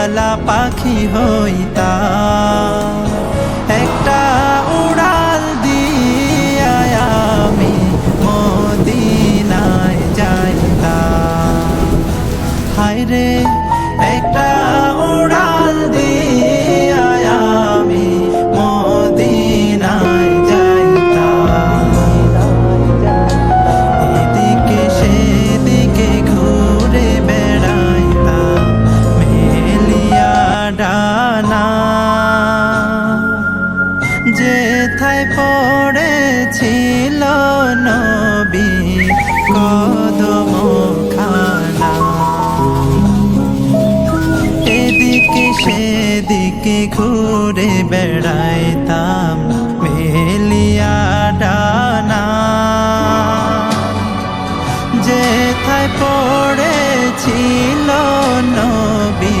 ওয়ালা পাখি হইতা। একটা পড়েছিল নবী কদম খানা এদিকে সেদিকে ঘুরে বেড়াইতাম মেলিয়া ডানা। যেথায় পড়েছিল নবী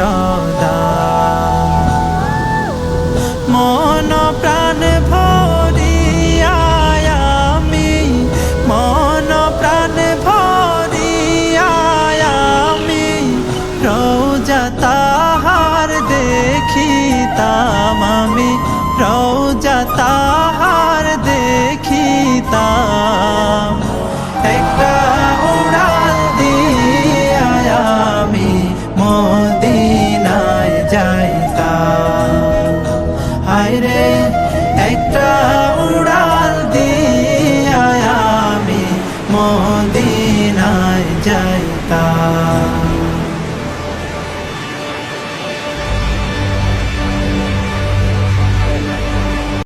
সদা। মন প্রাণ ভরিয়া প্রাণ ভরিয়া আমি রোজা তাহার দেখিতাম আমি রোজা তাহার love